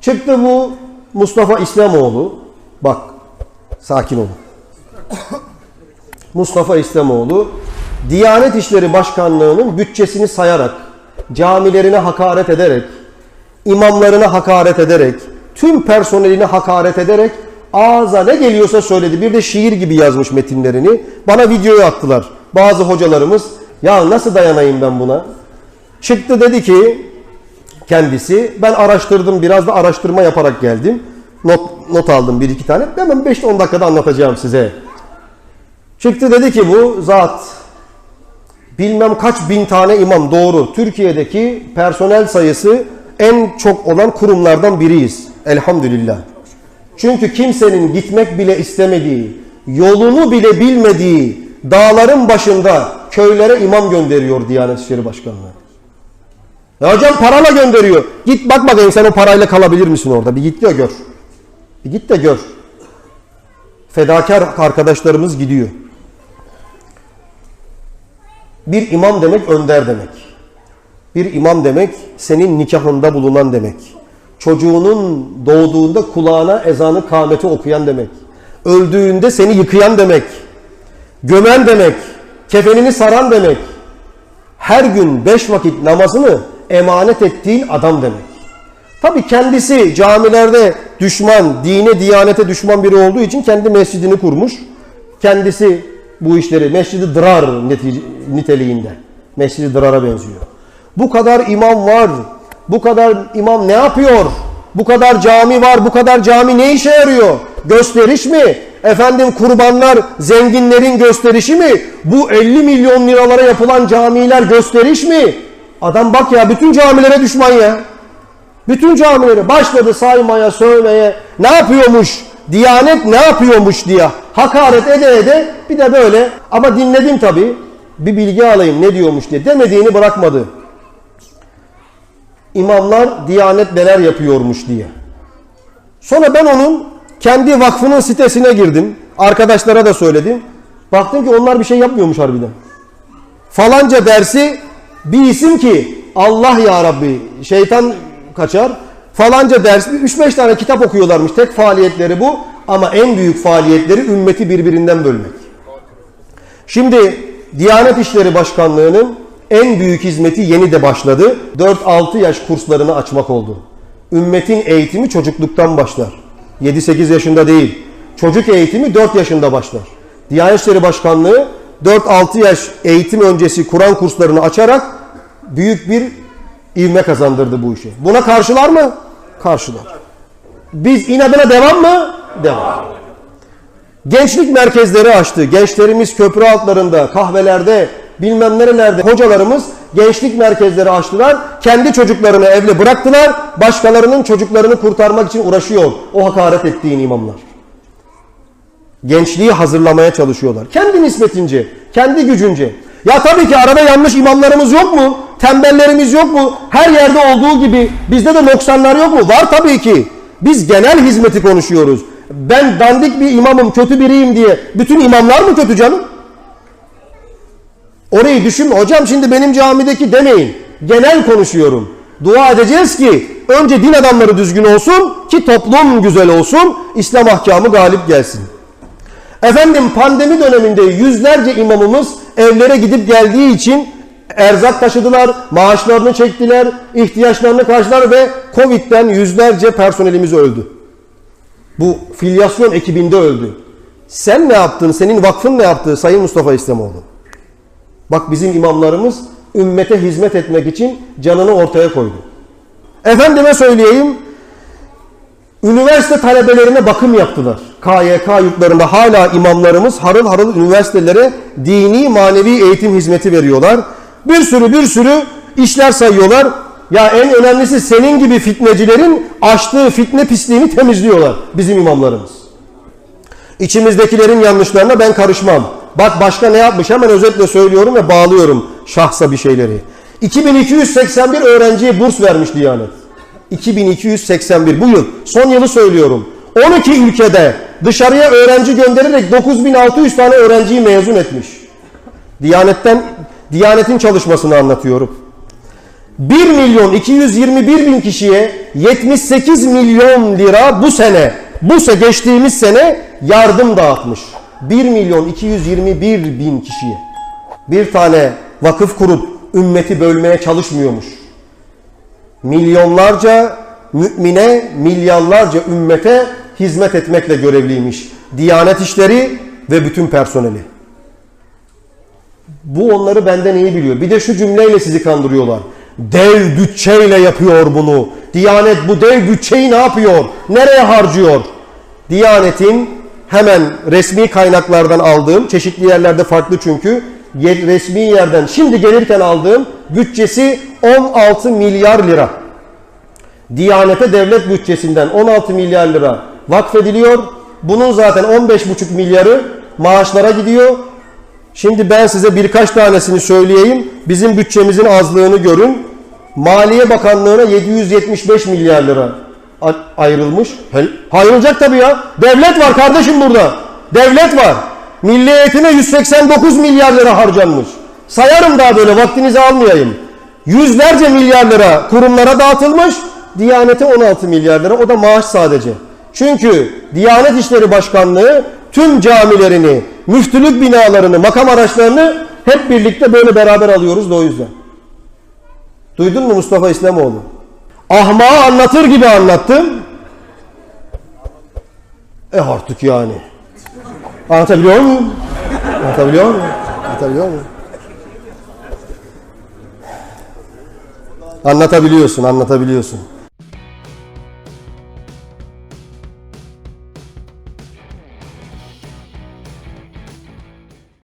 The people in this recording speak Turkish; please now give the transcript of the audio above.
Çıktı bu Mustafa İslamoğlu. Bak sakin olun. Mustafa İslamoğlu Diyanet İşleri Başkanlığı'nın bütçesini sayarak, camilerine hakaret ederek, imamlarına hakaret ederek, tüm personeline hakaret ederek ağza ne geliyorsa söyledi. Bir de şiir gibi yazmış metinlerini. Bana videoyu attılar. Bazı hocalarımız ya nasıl dayanayım ben buna? Çıktı dedi ki kendisi ben araştırdım biraz da araştırma yaparak geldim. Not, not aldım bir iki tane. Hemen 5-10 dakikada anlatacağım size. Çıktı dedi ki bu zat bilmem kaç bin tane imam doğru. Türkiye'deki personel sayısı en çok olan kurumlardan biriyiz. Elhamdülillah. Çünkü kimsenin gitmek bile istemediği, yolunu bile bilmediği dağların başında köylere imam gönderiyor Diyanet İşleri Başkanlığı. Ya hocam parayla gönderiyor. Git bak bakayım sen o parayla kalabilir misin orada? Bir git de gör. Bir git de gör. Fedakar arkadaşlarımız gidiyor. Bir imam demek önder demek. Bir imam demek senin nikahında bulunan demek. Çocuğunun doğduğunda kulağına ezanı kâmeti okuyan demek. Öldüğünde seni yıkayan demek. Gömen demek. Kefenini saran demek. Her gün beş vakit namazını emanet ettiğin adam demek. Tabi kendisi camilerde düşman, dine, diyanete düşman biri olduğu için kendi mescidini kurmuş. Kendisi bu işleri, mescidi dırar niteliğinde. Mescidi dırara benziyor. Bu kadar imam var. Bu kadar imam ne yapıyor? Bu kadar cami var. Bu kadar cami ne işe yarıyor? Gösteriş mi? Efendim kurbanlar zenginlerin gösterişi mi? Bu 50 milyon liralara yapılan camiler gösteriş mi? Adam bak ya bütün camilere düşman ya. Bütün camilere başladı saymaya, söylemeye. Ne yapıyormuş? Diyanet ne yapıyormuş diye hakaret ede ede bir de böyle ama dinledim tabi bir bilgi alayım ne diyormuş diye demediğini bırakmadı. İmamlar Diyanet neler yapıyormuş diye. Sonra ben onun kendi vakfının sitesine girdim. Arkadaşlara da söyledim. Baktım ki onlar bir şey yapmıyormuş harbiden. Falanca dersi bir isim ki Allah ya Rabbi şeytan kaçar. Falanca ders 3-5 tane kitap okuyorlarmış. Tek faaliyetleri bu. Ama en büyük faaliyetleri ümmeti birbirinden bölmek. Şimdi Diyanet İşleri Başkanlığı'nın en büyük hizmeti yeni de başladı. 4-6 yaş kurslarını açmak oldu. Ümmetin eğitimi çocukluktan başlar. 7-8 yaşında değil. Çocuk eğitimi 4 yaşında başlar. Diyanet İşleri Başkanlığı 4-6 yaş eğitim öncesi Kur'an kurslarını açarak büyük bir ivme kazandırdı bu işe. Buna karşılar mı? Karşılar. Biz inadına devam mı? Devam. Gençlik merkezleri açtı. Gençlerimiz köprü altlarında, kahvelerde, bilmem nerelerde hocalarımız gençlik merkezleri açtılar. Kendi çocuklarını evde bıraktılar. Başkalarının çocuklarını kurtarmak için uğraşıyor o hakaret ettiğin imamlar. Gençliği hazırlamaya çalışıyorlar. Kendi nispetince, kendi gücünce. Ya tabii ki arada yanlış imamlarımız yok mu? Tembellerimiz yok mu? Her yerde olduğu gibi bizde de noksanlar yok mu? Var tabii ki. Biz genel hizmeti konuşuyoruz. Ben dandik bir imamım, kötü biriyim diye bütün imamlar mı kötü canım? Orayı düşünme. Hocam şimdi benim camideki demeyin. Genel konuşuyorum. Dua edeceğiz ki önce din adamları düzgün olsun ki toplum güzel olsun. İslam ahkamı galip gelsin. Efendim pandemi döneminde yüzlerce imamımız evlere gidip geldiği için erzak taşıdılar, maaşlarını çektiler, ihtiyaçlarını karşılar ve Covid'den yüzlerce personelimiz öldü. Bu filyasyon ekibinde öldü. Sen ne yaptın, senin vakfın ne yaptı Sayın Mustafa İslamoğlu? Bak bizim imamlarımız ümmete hizmet etmek için canını ortaya koydu. Efendime söyleyeyim, üniversite talebelerine bakım yaptılar. KYK yurtlarında hala imamlarımız harıl harıl üniversitelere dini manevi eğitim hizmeti veriyorlar. Bir sürü bir sürü işler sayıyorlar. Ya en önemlisi senin gibi fitnecilerin açtığı fitne pisliğini temizliyorlar bizim imamlarımız. İçimizdekilerin yanlışlarına ben karışmam. Bak başka ne yapmış hemen özetle söylüyorum ve bağlıyorum şahsa bir şeyleri. 2281 öğrenciye burs vermiş Diyanet. 2281 bu yıl son yılı söylüyorum. 12 ülkede dışarıya öğrenci göndererek 9600 tane öğrenciyi mezun etmiş. Diyanetten Diyanetin çalışmasını anlatıyorum. 1 milyon 221 bin kişiye 78 milyon lira bu sene, bu se geçtiğimiz sene yardım dağıtmış. 1 milyon 221 bin kişiye. Bir tane vakıf kurup ümmeti bölmeye çalışmıyormuş. Milyonlarca mümine, milyarlarca ümmete hizmet etmekle görevliymiş. Diyanet işleri ve bütün personeli. Bu onları benden iyi biliyor. Bir de şu cümleyle sizi kandırıyorlar. Dev bütçeyle yapıyor bunu. Diyanet bu dev bütçeyi ne yapıyor? Nereye harcıyor? Diyanetin hemen resmi kaynaklardan aldığım, çeşitli yerlerde farklı çünkü, resmi yerden şimdi gelirken aldığım bütçesi 16 milyar lira. Diyanete devlet bütçesinden 16 milyar lira vakfediliyor. Bunun zaten 15,5 milyarı maaşlara gidiyor. Şimdi ben size birkaç tanesini söyleyeyim. Bizim bütçemizin azlığını görün. Maliye Bakanlığı'na 775 milyar lira ayrılmış. Hel- Ayrılacak tabii ya. Devlet var kardeşim burada. Devlet var. Milli eğitime 189 milyar lira harcanmış. Sayarım daha böyle vaktinizi almayayım. Yüzlerce milyar lira kurumlara dağıtılmış. Diyanete 16 milyar lira. O da maaş sadece. Çünkü Diyanet İşleri Başkanlığı tüm camilerini, müftülük binalarını, makam araçlarını hep birlikte böyle beraber alıyoruz da o yüzden. Duydun mu Mustafa İslamoğlu? Ahmağı anlatır gibi anlattım. E artık yani. Anlatabiliyor muyum? Anlatabiliyor muyum? Anlatabiliyor muyum? Anlatabiliyorsun, anlatabiliyorsun.